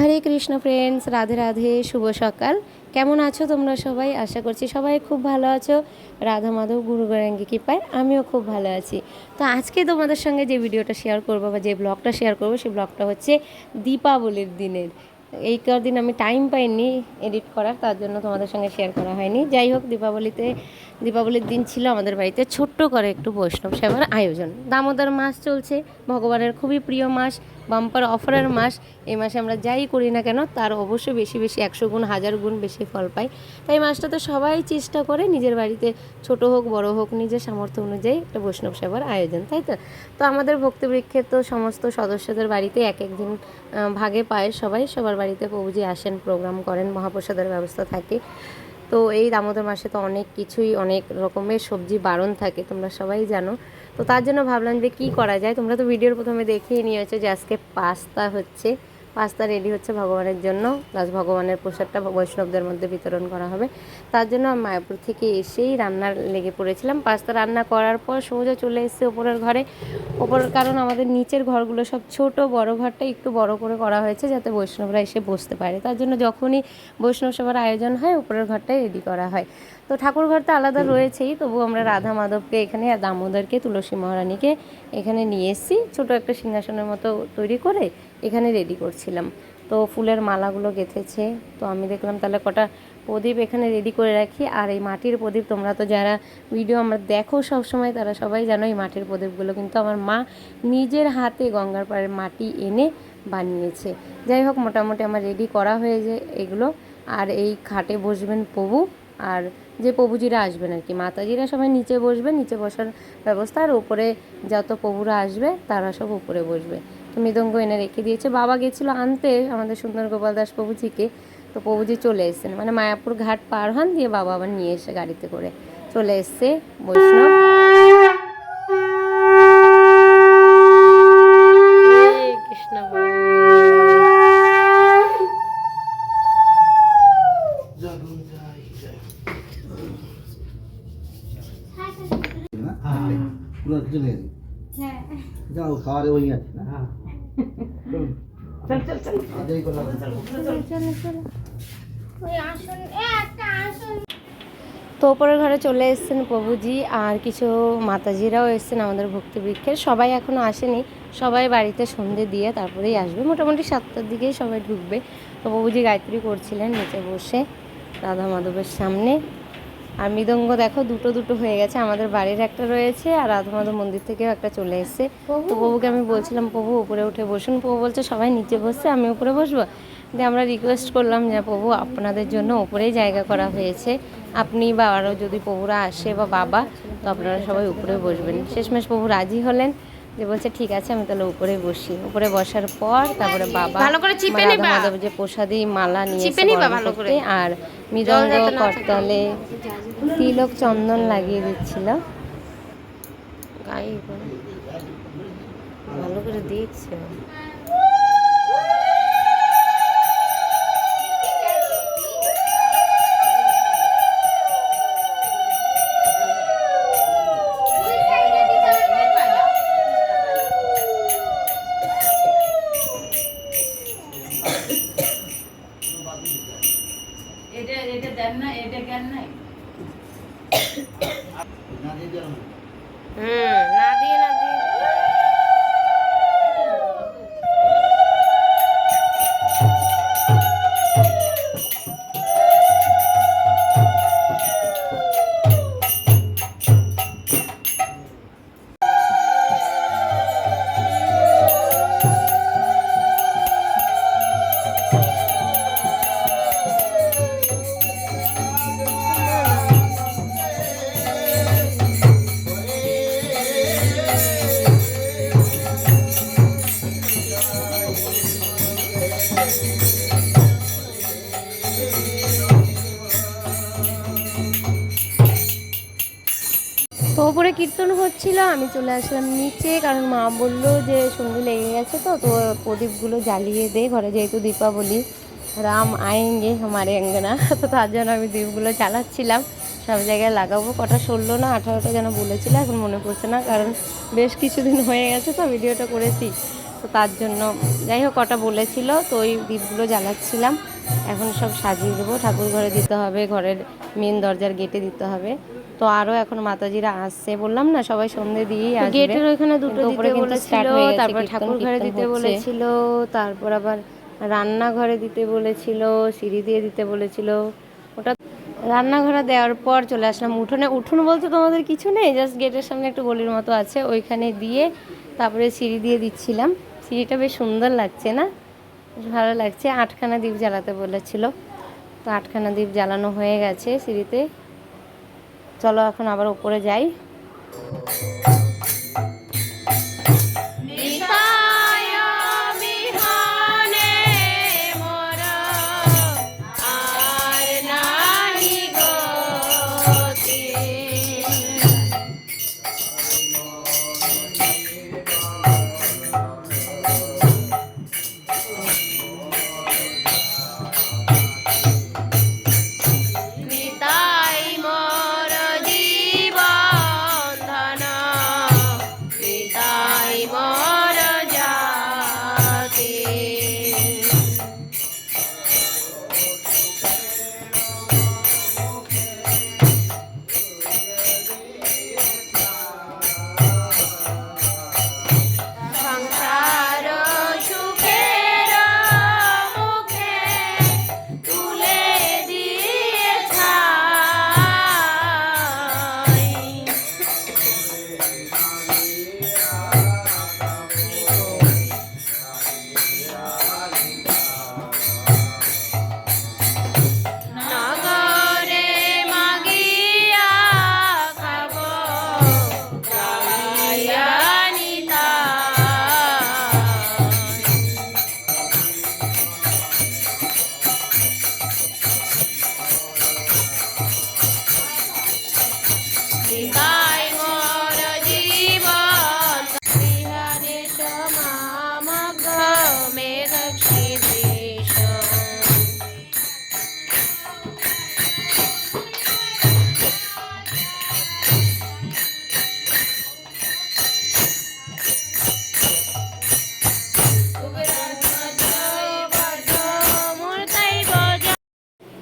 হরে Krishna friends Radhe Radhe, শুভ সকাল। কেমন আছো তোমরা সবাই? আশা করছি সবাই খুব ভালো আছো। রাধা মাধব, গুরু গৌরাঙ্গি কৃপায় আমিও খুব ভালো আছি। তো আজকে তোমাদের সঙ্গে যে ভিডিওটা শেয়ার করব বা যে ব্লগটা শেয়ার করব সেই ব্লগটা হচ্ছে দীপাবলির দিনের। এই কদিন আমি টাইম পাইনি এডিট করার, তার জন্য তোমাদের সঙ্গে শেয়ার করা হয়নি। যাই হোক, দীপাবলিতে, দীপাবলির দিন ছিল আমাদের বাড়িতে ছোট্ট করে একটু বৈষ্ণব সেবার আয়োজন। দামোদর মাস চলছে, ভগবানের খুবই প্রিয় মাস। বাম্পার অফারের মাস, এই মাসে আমরা যাই করি না কেন, তার অবশ্যই বেশি বেশি একশো গুণ, হাজার গুণ বেশি ফল পাই। তাই মাসটা তো সবাই চেষ্টা করে নিজের বাড়িতে ছোট হোক, বড় হোক, নিজের সামর্থ্য অনুযায়ী একটা বৈষ্ণব সেবার আয়োজন, তাই তো? তো আমাদের ভক্তিবৃক্ষের তো সমস্ত সদস্যদের বাড়িতে এক একদিন ভাগে পায় সবাই, সবার বাড়িতে প্রভুজি আসেন, প্রোগ্রাম করেন, মহাপ্রসাদের ব্যবস্থা থাকে। তো এই দামোদর মাসে তো অনেক কিছুই, অনেক রকমের সবজি বারণ থাকে, তোমরা সবাই জানো। তো তার জন্য ভাবলাম যে কি করা যায়? তোমরা তো ভিডিওর প্রথমে দেখেই নিয়েছো যে আজকে পাস্তা হচ্ছে। পাস্তা রেডি হচ্ছে ভগবানের জন্য। প্লাস ভগবানের প্রসাদটা বৈষ্ণবদের মধ্যে বিতরণ করা হবে। তার জন্য মায়াপুর থেকে এসেই রান্নার লেগে পড়েছিলাম। পাস্তা রান্না করার পর সোজা চলে এসেছে ওপরের ঘরে। ওপরের কারণ আমাদের নিচের ঘরগুলো সব ছোট, বড় ঘরটা একটু বড় করে করা হয়েছে যাতে বৈষ্ণবরা এসে বসতে পারে। তার জন্য যখনই বৈষ্ণব সভার আয়োজন হয় উপরের ঘরটাই রেডি করা হয়। তো ঠাকুর ঘর তো আলাদা রয়েছেই তবু আমরা রাধা মাধবকে এখানে আর দামোদরকে তুলসী মহারানীকে এখানে নিয়ে এসেছি ছোটো একটা সিংহাসনের মতো তৈরি করে এখানে রেডি করছিলাম। তো ফুলের মালাগুলো গেঁথেছে তো আমি দেখলাম তাহলে কটা প্রদীপ এখানে রেডি করে রাখি আর এই মাটির প্রদীপ তোমরা তো যারা ভিডিও আমরা দেখো সব সময় তারা সবাই জানো এই মাটির প্রদীপগুলো কিন্তু আমার মা নিজের হাতে গঙ্গার পাড়ের মাটি এনে বানিয়েছে। যাই হোক মোটামুটি আমার রেডি করা হয়ে যায় এগুলো আর এই খাটে বসবেন প্রভু। আর যে প্রভুজিরা আসবেন আর কি মাতাজিরা সবাই নিচে বসবে, নিচে বসার ব্যবস্থা, আর ওপরে যত প্রভুরা আসবে তারা সব উপরে বসবে। তো মৃদঙ্গ এনে রেখে দিয়েছে। বাবা গেছিল আনতে আমাদের সুন্দর গোপাল দাস প্রভুজিকে, তো প্রভুজি চলে এসছেন। মানে মায়াপুর ঘাট পার হন, দিয়ে বাবা আবার নিয়ে এসে গাড়িতে করে চলে এসছে বৈষ্ণব। যাও খাওয়ারে ওই আছে না চল চল চল আজই করলাম তো ওপরের ঘরে চলে এসেছেন প্রভুজি আর কিছু মাতাজিরাও এসেছেন আমাদের ভক্তিবৃক্ষের সবাই এখনও আসেনি সবাই বাড়িতে সন্ধে দিয়ে তারপরেই আসবে মোটামুটি সাতটার দিকেই সবাই ঢুকবে তো প্রভুজি গায়ত্রী করছিলেন নিচে বসে রাধা মাধবের সামনে আর মৃদঙ্গ দেখো দুটো দুটো হয়ে গেছে। আমাদের বাড়ির একটা রয়েছে আর রাধা মাধব মন্দির থেকেও একটা চলে এসেছে। তো প্রভুকে আমি বলছিলাম প্রভু উপরে উঠে বসুন। প্রভু বলছে সবাই নিচে বসছে আমি উপরে বসবো? দিয়ে আমরা রিকোয়েস্ট করলাম যে প্রভু আপনাদের জন্য উপরেই জায়গা করা হয়েছে। আপনি বা আরও যদি প্রভুরা আসে বা বাবা তো আপনারা সবাই উপরে বসবেন। শেষমেশ প্রভু রাজি হলেন। যে বলছে ঠিক আছে আমি তাহলে উপরে বসি। উপরে বসার পর তারপরে বাবা ভালো করে চিপে রাধা নিবা। মাধব যে প্রসাদি মালা নিয়ে চিপে নিবা ভালো করে। আর মৃদঙ্গ করতালে তিলক চন্দন লাগিয়ে দিচ্ছিল। গায়ে ভালো করে দিচ্ছে না ওপরে কীর্তন হচ্ছিল, আমি চলে আসলাম নিচে, কারণ মা বলল যে সঙ্গী লেগে গেছে তো তো প্রদীপগুলো জ্বালিয়ে দে ঘরে, যেহেতু দীপাবলি। রাম আয়েঙ্গে হামারে অ্যাঙ্গনা। তো তার জন্য আমি দ্বীপগুলো চালাচ্ছিলাম সব জায়গায় লাগাবো। কটা ষোলো না আঠারোটা যেন বলেছিল, এখন মনে পড়ছে না, কারণ বেশ কিছুদিন হয়ে গেছে তো, ভিডিওটা করেছি। তো তার জন্য যাই হোক, কটা বলেছিল, তো ওই দ্বীপগুলো জ্বালাচ্ছিলাম। এখন সব সাজিয়ে দেবো। ঠাকুর ঘরে দিতে হবে, ঘরের মেন দরজার গেটে দিতে হবে। তো আরও এখন মাতাজিরা আসছে বললাম না সবাই সন্ধে দিয়েই আসবে। গেটের ওইখানে দুটো উপরে কিন্তু বলেছিল হয়ে গেছে, তারপর ঠাকুর ঘরে দিতে বলেছিল তারপর আবার রান্নাঘরে দিতে বলেছিল সিঁড়ি দিয়ে দিতে বলেছিল। ওটা রান্নাঘরে দেওয়ার পর চলে আসলাম উঠোনে। উঠোন বলতে তোমাদের কিছু নেই জাস্ট গেটের সামনে একটু গলির মতো আছে ওইখানে দিয়ে তারপরে সিঁড়ি দিয়ে দিচ্ছিলাম। সিঁড়িটা বেশ সুন্দর লাগছে না? ভালো লাগছে আটখানা দ্বীপ জ্বালাতে বলেছিল। তো আটখানা দ্বীপ জ্বালানো হয়ে গেছে সিঁড়িতে। চলো এখন আবার উপরে যাই।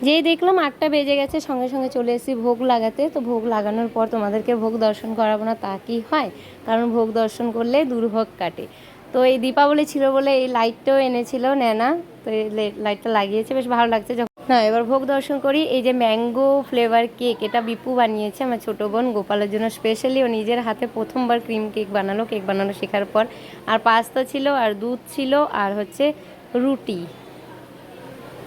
যেই দেখলাম আটটা বেজে গেছে, সঙ্গে সঙ্গে চলে এসেছি ভোগ লাগাতে। তো ভোগ লাগানোর পর তোমাদেরকে ভোগ দর্শন করাবো না, তা কি হয়? কারণ ভোগ দর্শন করলে দুর্ভোগ কাটে। তো এই দীপাবলি ছিল বলে এই লাইটটাও এনেছিল নেনা তো এই লাইটটা লাগিয়েছে, বেশ ভালো লাগছে যখন। না, এবার ভোগ দর্শন করি। এই যে ম্যাঙ্গো ফ্লেভার কেক, এটা বিপু বানিয়েছে আমার ছোটো বোন গোপালের জন্য স্পেশালি ও নিজের হাতে প্রথমবার ক্রিম কেক বানালো। কেক বানানো শেখার পর। আর পাস্তা ছিল, আর দুধ ছিল, আর হচ্ছে রুটি।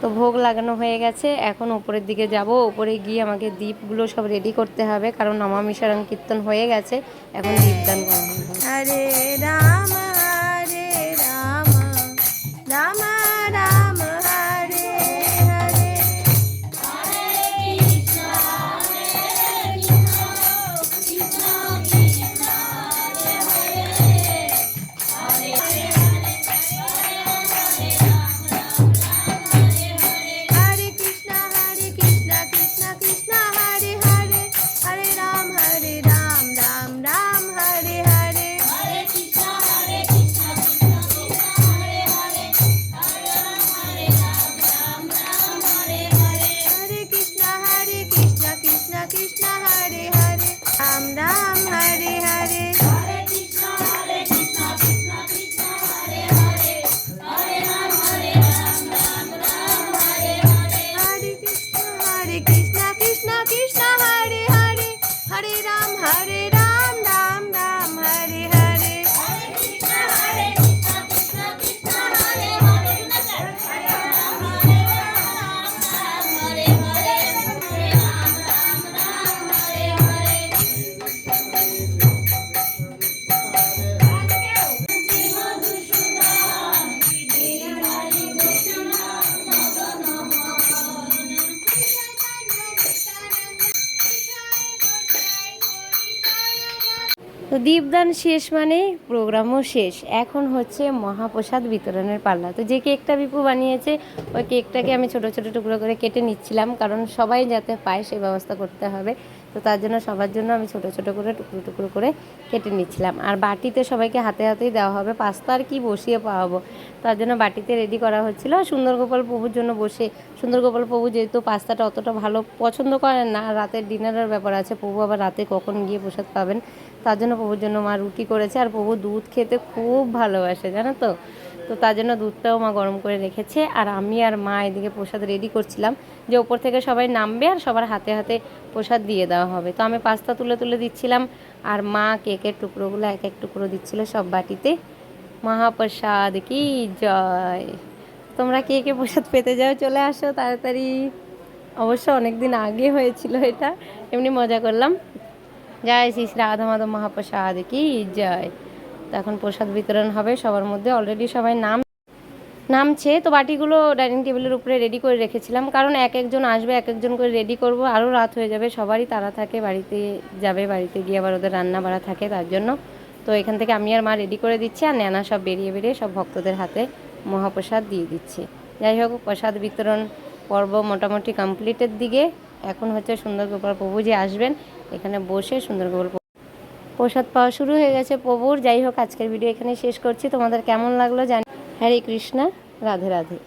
তো ভোগ লাগানো হয়ে গেছে। এখন উপরের দিকে যাব। উপরে গিয়ে আমাকে দ্বীপগুলো সব রেডি করতে হবে, কারণ নমামিশরণ কীর্তন হয়ে গেছে। এখন দীপদান করা হবে রাম তো দীপদান শেষ মানে প্রোগ্রামও শেষ। এখন হচ্ছে মহাপ্রসাদ বিতরণের পাল্লা তো যে কেকটা বিপু বানিয়েছে, ওই কেকটাকে আমি ছোট ছোট টুকরো করে কেটে নিচ্ছিলাম, কারণ সবাই যাতে পায় সেই ব্যবস্থা করতে হবে। তো তার জন্য সবার জন্য আমি ছোট ছোট করে, টুকরো টুকরো করে কেটে নিচ্ছিলাম। আর বাটিতে সবাইকে হাতে হাতেই দেওয়া হবে। পাস্তা আর কি বসিয়ে পাওয়াবো? তার জন্য বাটিতে রেডি করা হচ্ছিল। আর সুন্দর গোপাল প্রভুর জন্য বসে সুন্দর গোপাল প্রভু যেহেতু পাস্তাটা অতটা ভালো পছন্দ করেন না রাতের ডিনারের ব্যাপার আছে, প্রভু আবার রাতে কখন গিয়ে প্রসাদ পাবেন? তার জন্য প্রভুর জন্য মা রুটি করেছে। আর প্রভু দুধ খেতে খুব ভালোবাসে, জানো তো? তো তার জন্য দুধটাও মা গরম করে রেখেছে। আর আমি আর মা এদিকে প্রসাদ রেডি করছিলাম যে ওপর থেকে সবাই নামবে আর সবার হাতে হাতে প্রসাদ দিয়ে দেওয়া হবে। তো আমি পাস্তা তুলে তুলে দিচ্ছিলাম আর মা কেকের টুকরোগুলো এক এক টুকরো দিচ্ছিল সব বাটিতে। মহাপ্রসাদ কি জয়। তোমরা কে কে প্রসাদ পেতে যাও চলে আসো তাড়াতাড়ি। অবশ্য অনেক দিন আগে হয়েছিল এটা, এমনি মজা করলাম। জয় শ্রী শ্রী রাধা মাধব মহাপ্রসাদ কি জয়। তো এখন প্রসাদ বিতরণ হবে সবার মধ্যে। অলরেডি সবাই নাম নামছে তো বাটিগুলো ডাইনিং টেবিলের উপরে রেডি করে রেখেছিলাম। কারণ এক একজন আসবে, এক একজন করে রেডি করব। আরও রাত হয়ে যাবে, সবারই তারা থাকে, বাড়িতে যাবে, বাড়িতে গিয়ে আবার ওদের রান্না বাড়া থাকে তার জন্য। তো এখান থেকে আমি আর মা রেডি করে দিচ্ছি আর ন্যানা সব বেরিয়ে বেরিয়ে সব ভক্তদের হাতে মহাপ্রসাদ দিয়ে দিচ্ছি। যাই হোক, প্রসাদ বিতরণ পর্ব মোটামুটি কমপ্লিটের দিকে। এখন হচ্ছে সুন্দর গোপাল প্রভু যে আসবেন, এখানে বসে সুন্দর গোপাল প্রসাদ পাওয়া শুরু হয়ে গেছে। প্রভুর যাই হোক, আজকের ভিডিও এখানে শেষ করছি। তোমাদের কেমন লাগল জানি হরে কৃষ্ণা, রাধে রাধে।